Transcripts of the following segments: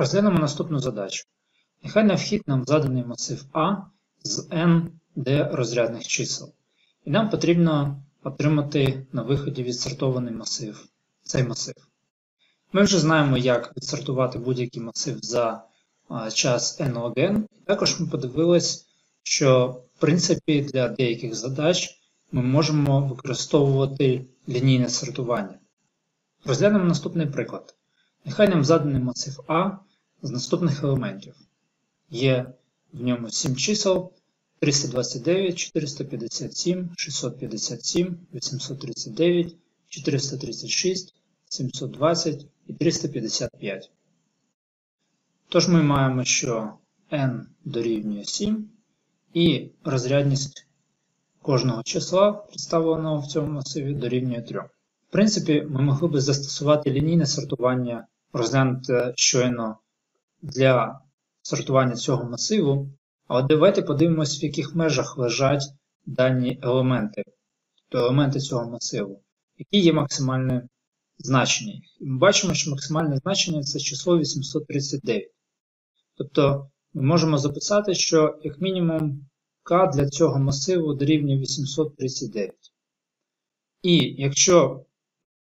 Розглянемо наступну задачу. Нехай на вхід нам заданий масив А з n d розрядних чисел. І нам потрібно отримати на виході відсортований масив, цей масив. Ми вже знаємо, як відсортувати будь-який масив за час n log n. Також ми подивились, що в принципі для деяких задач ми можемо використовувати лінійне сортування. Розглянемо наступний приклад. Нехай нам заданий масив А з наступних елементів. Є в ньому 7 чисел 329, 457, 657, 839, 436, 720 і 355. Тож ми маємо, що n дорівнює 7 і розрядність кожного числа, представленого в цьому масиві, дорівнює 3. В принципі, ми могли би застосувати лінійне сортування, розглянути щойно для сортування цього масиву, але давайте подивимось, в яких межах лежать дані елементи, тобто елементи цього масиву, які є максимальне значення. І ми бачимо, що максимальне значення це число 839. Тобто ми можемо записати, що як мінімум k для цього масиву дорівнює 839. І якщо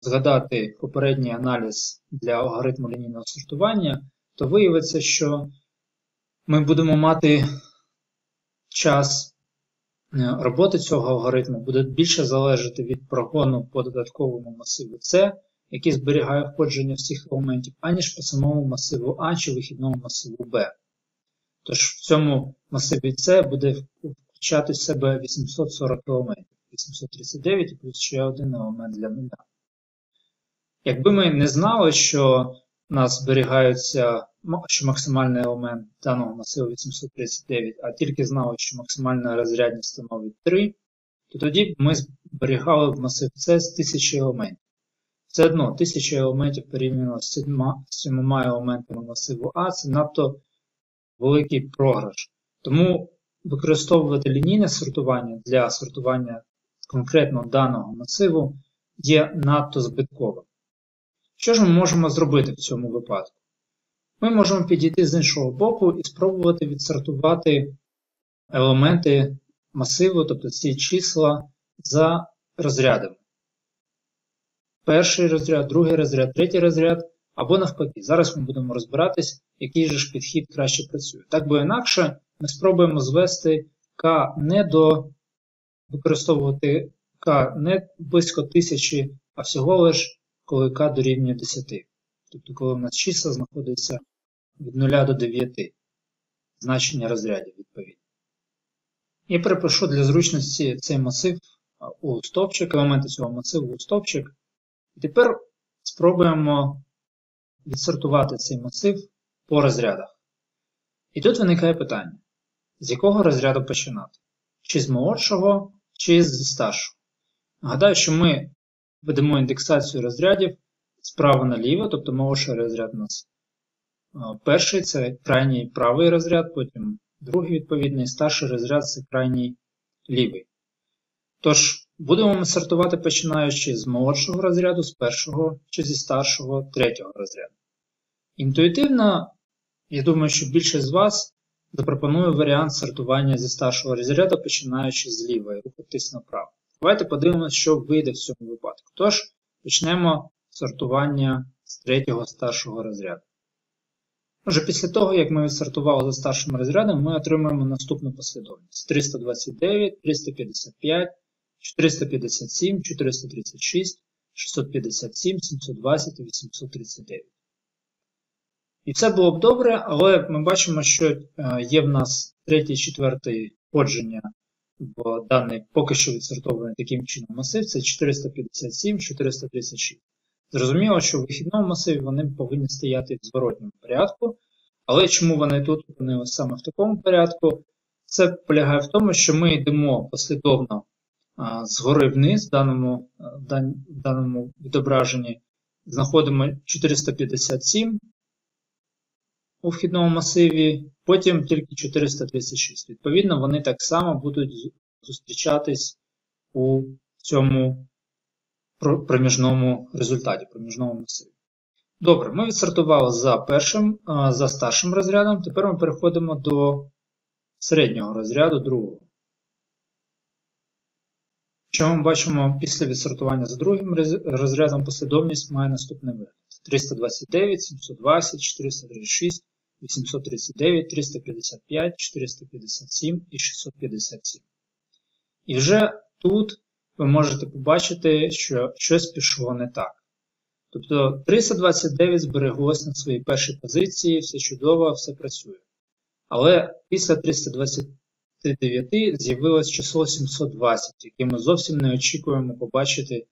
згадати попередній аналіз для алгоритму лінійного сортування, то виявиться, що ми будемо мати час е, роботи цього алгоритму буде більше залежати від прогону по додатковому масиву С, який зберігає входження всіх елементів, аніж по самому масиву А чи вихідному масиву Б. Тож в цьому масиві С буде включати в себе 840 елементів, 839 і плюс ще один елемент для нуля. Якби ми не знали, що у нас зберігаються що максимальний елемент даного масиву 839, а тільки знали, що максимальна розрядність становить 3, то тоді б ми зберігали б масив С з 1000 елементів. Все одно 1000 елементів порівняно з 7 елементами масиву А це надто великий програш. Тому використовувати лінійне сортування для сортування конкретно даного масиву є надто збитковим. Що ж ми можемо зробити в цьому випадку? Ми можемо підійти з іншого боку і спробувати відсортувати елементи масиву, тобто ці числа, за розрядами. Перший розряд, другий розряд, третій розряд, або навпаки. Зараз ми будемо розбиратись, який же ж підхід краще працює. Так бо інакше ми спробуємо звести К не до використовувати К не близько тисячі, а всього лиш коли К дорівнює 10. Тобто, коли в нас числа знаходиться від 0 до 9 значення розрядів відповідно. Я перепишу для зручності цей масив у стовпчик, елементи цього масиву у стовпчик. І тепер спробуємо відсортувати цей масив по розрядах. І тут виникає питання: з якого розряду починати? Чи з молодшого, чи з старшого? Нагадаю, що ми ведемо індексацію розрядів справа наліво, тобто молодший розряд у нас перший це крайній правий розряд, потім другий відповідний, старший розряд це крайній лівий. Тож, будемо ми сортувати починаючи з молодшого розряду, з першого чи зі старшого третього розряду. Інтуїтивно, я думаю, що більшість з вас запропонує варіант сортування зі старшого розряду, починаючи з лівої, рухатись направо. Давайте подивимося, що вийде в цьому випадку. Тож, почнемо сортування з третього старшого розряду. Отже, після того, як ми відсортували за старшим розрядом, ми отримаємо наступну послідовність: 329, 355, 457, 436, 657, 720 і 839. І все було б добре, але ми бачимо, що е, є в нас третій, четвертий входження в даний поки що відсортований таким чином масив, це 457, 436. Зрозуміло, що в вихідному масиві вони повинні стояти в зворотньому порядку. Але чому вони тут опинилися саме в такому порядку? Це полягає в тому, що ми йдемо послідовно згори вниз в даному, в даному відображенні, знаходимо 457 у вхідному масиві, потім тільки 436. Відповідно, вони так само будуть зустрічатись у цьому проміжному результаті, проміжному масиві. Добре, ми відсортували за першим, за старшим розрядом, тепер ми переходимо до середнього розряду другого. Що ми бачимо після відсортування за другим розрядом послідовність має наступний вигляд: 329, 720, 436, 839, 355, 457 і 657. І вже тут ви можете побачити, що щось пішло не так. Тобто 329 збереглось на своїй першій позиції, все чудово, все працює. Але після 329 з'явилось число 720, яке ми зовсім не очікуємо побачити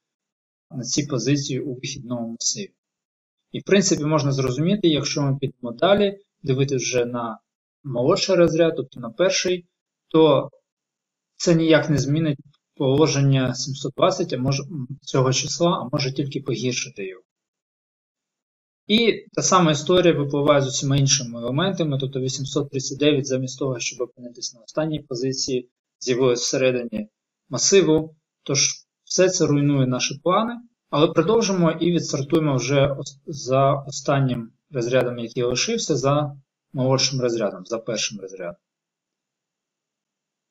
на цій позиції у вихідному масиві. І, в принципі, можна зрозуміти, якщо ми підемо далі, дивитися вже на молодший розряд, тобто на перший, то це ніяк не змінить положення 720 а може, цього числа, а може тільки погіршити його. І та сама історія випливає з усіма іншими елементами, тобто 839 замість того, щоб опинитися на останній позиції, з'явилось всередині масиву. Тож все це руйнує наші плани, але продовжимо і відсортуємо вже за останнім розрядом, який лишився, за молодшим розрядом, за першим розрядом.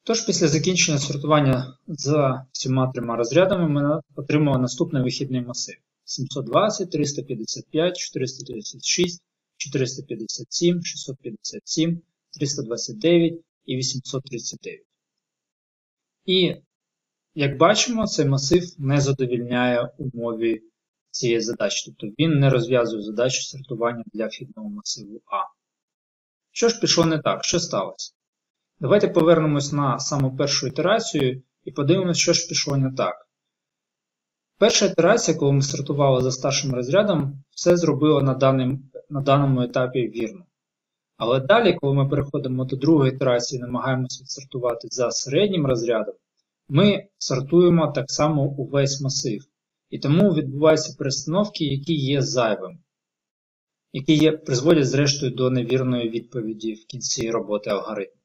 Тож, після закінчення сортування за всіма трьома розрядами ми отримали наступний вихідний масив. 720, 355, 436, 457, 657, 329 і 839. І, як бачимо, цей масив не задовільняє умові цієї задачі, тобто він не розв'язує задачу сортування для вхідного масиву А. Що ж пішло не так? Що сталося? Давайте повернемось на саму першу ітерацію і подивимося, що ж пішло не так. Перша ітерація, коли ми стартували за старшим розрядом, все зробило на, даним, на даному етапі вірно. Але далі, коли ми переходимо до другої ітерації і намагаємося відсортувати за середнім розрядом, ми сортуємо так само увесь масив. І тому відбуваються перестановки, які є зайвим, які є, призводять зрештою до невірної відповіді в кінці роботи алгоритму.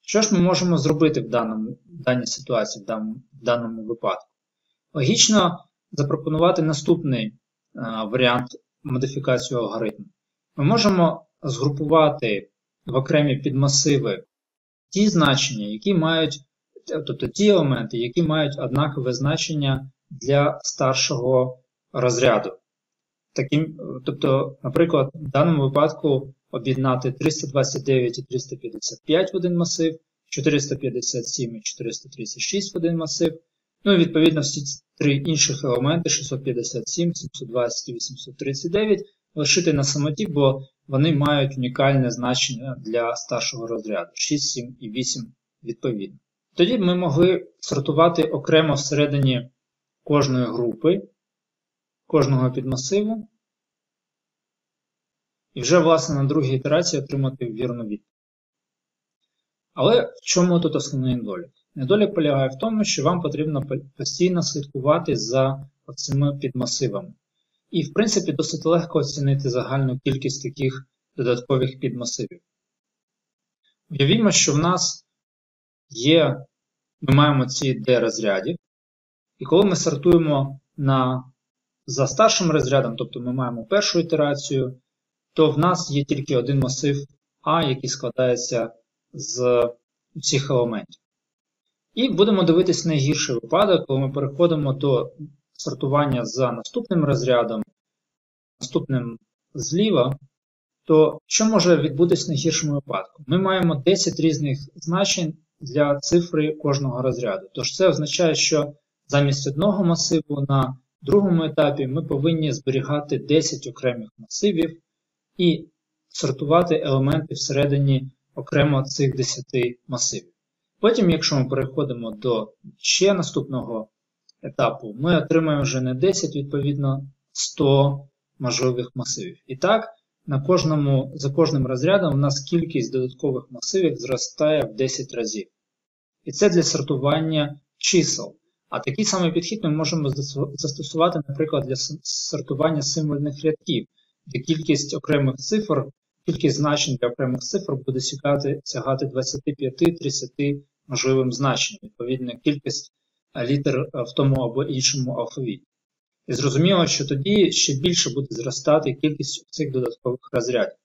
Що ж ми можемо зробити в даному, в даній ситуації, в даному, в даному випадку? Логічно запропонувати наступний е, варіант модифікації алгоритму. Ми можемо згрупувати в окремі підмасиви ті значення, які мають, тобто ті елементи, які мають однакове значення для старшого розряду. Таким, Тобто, наприклад, в даному випадку об'єднати 329 і 355 в один масив, 457 і 436 в один масив, ну і відповідно всі три інших елементи 657, 720 і 839 лишити на самоті, бо вони мають унікальне значення для старшого розряду 6, 7 і 8 відповідно. Тоді ми могли сортувати окремо всередині кожної групи, кожного підмасиву, і вже, власне, на другій ітерації отримати вірну відповідь. Але в чому тут основний недолік? Недолік полягає в тому, що вам потрібно постійно слідкувати за цими підмасивами. І, в принципі, досить легко оцінити загальну кількість таких додаткових підмасивів. Уявімо, що в нас є, ми маємо ці D розрядів, і коли ми сортуємо на, за старшим розрядом, тобто ми маємо першу ітерацію, то в нас є тільки один масив А, який складається з цих елементів. І будемо дивитися найгірший випадок, коли ми переходимо до сортування за наступним розрядом, наступним зліва, то що може відбутися в найгіршому випадку? Ми маємо 10 різних значень для цифри кожного розряду. Тож це означає, що замість одного масиву на другому етапі ми повинні зберігати 10 окремих масивів і сортувати елементи всередині окремо цих 10 масивів. Потім, якщо ми переходимо до ще наступного етапу, ми отримаємо вже не 10, відповідно, 100 можливих масивів. І так, на кожному, за кожним розрядом у нас кількість додаткових масивів зростає в 10 разів. І це для сортування чисел. А такий самий підхід ми можемо застосувати, наприклад, для сортування символьних рядків, де кількість окремих цифр, кількість значень для окремих цифр буде сягати 25-30 можливим значенням, відповідно, кількість літер в тому або іншому алфавіті. І зрозуміло, що тоді ще більше буде зростати кількість цих додаткових розрядів.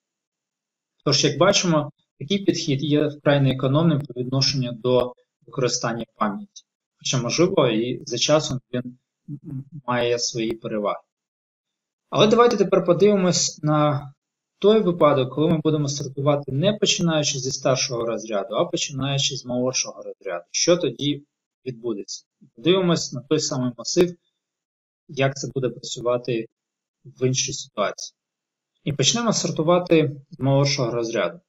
Тож, як бачимо, такий підхід є вкрай неекономним по відношенню до використання пам'яті. Хоча, можливо, і за часом він має свої переваги. Але давайте тепер подивимось на той випадок, коли ми будемо сортувати не починаючи зі старшого розряду, а починаючи з молодшого розряду. Що тоді відбудеться? Подивимось на той самий масив, як це буде працювати в іншій ситуації. І почнемо сортувати з молодшого розряду.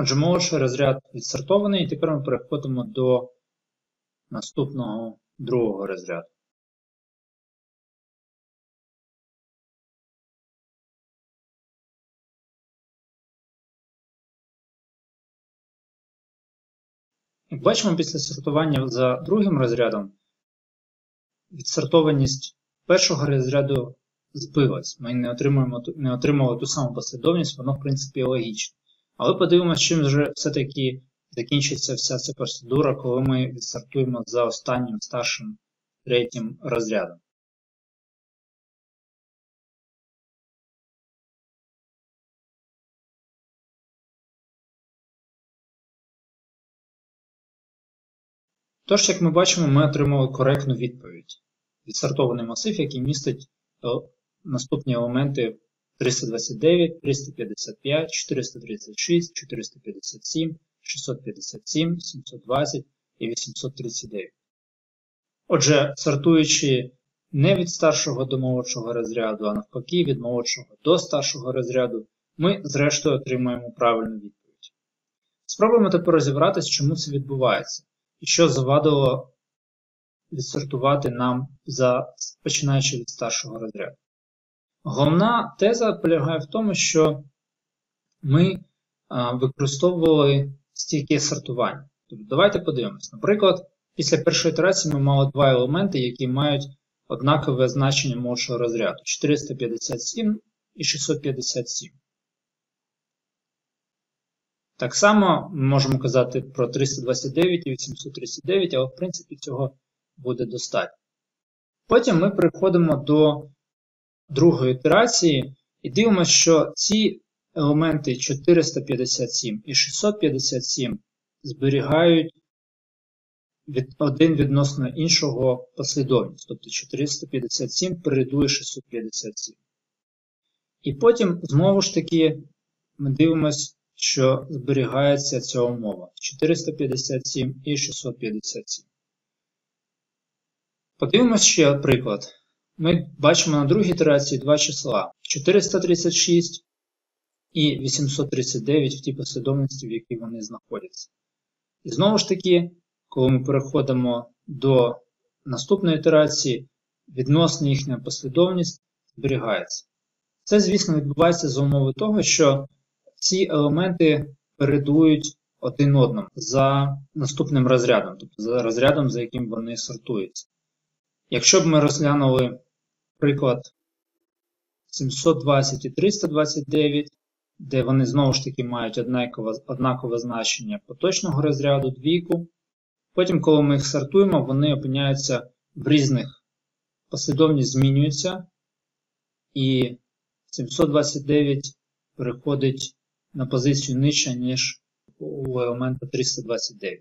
Отже, молодший розряд відсортований, і тепер ми переходимо до наступного другого розряду. Як бачимо, після сортування за другим розрядом відсортованість першого розряду збилась. Ми не отримали ту саму послідовність, воно, в принципі, логічно. Але подивимося, чим же все-таки закінчиться вся ця процедура, коли ми відстартуємо за останнім старшим третім розрядом. Тож, як ми бачимо, ми отримали коректну відповідь. Відсортований масив, який містить е, наступні елементи 329, 355, 436, 457, 657, 720 і 839. Отже, сортуючи не від старшого до молодшого розряду, а навпаки, від молодшого до старшого розряду, ми, зрештою, отримаємо правильну відповідь. Спробуємо тепер розібратися, чому це відбувається, і що завадило відсортувати нам за починаючи від старшого розряду. Головна теза полягає в тому, що ми використовували стійке сортування. Тобто, давайте подивимось. Наприклад, після першої ітерації ми мали два елементи, які мають однакове значення молодшого розряду 457 і 657. Так само ми можемо казати про 329 і 839, але в принципі цього буде достатньо. Потім ми переходимо до другої ітерації і дивимося, що ці елементи 457 і 657 зберігають один відносно іншого послідовність, тобто 457 передує 657. І потім, знову ж таки, ми дивимося, що зберігається ця умова 457 і 657. Подивимось ще приклад ми бачимо на другій ітерації два числа 436 і 839 в тій послідовності, в якій вони знаходяться. І знову ж таки, коли ми переходимо до наступної ітерації, відносно їхня послідовність зберігається. Це, звісно, відбувається за умови того, що ці елементи передують один одному за наступним розрядом, тобто за розрядом, за яким вони сортуються. Якщо б ми розглянули приклад 720 і 329, де вони знову ж таки мають однакове, однакове значення поточного розряду двійку. Потім, коли ми їх сортуємо, вони опиняються в різних послідовність змінюється, і 729 переходить на позицію нижче, ніж у елемента 329.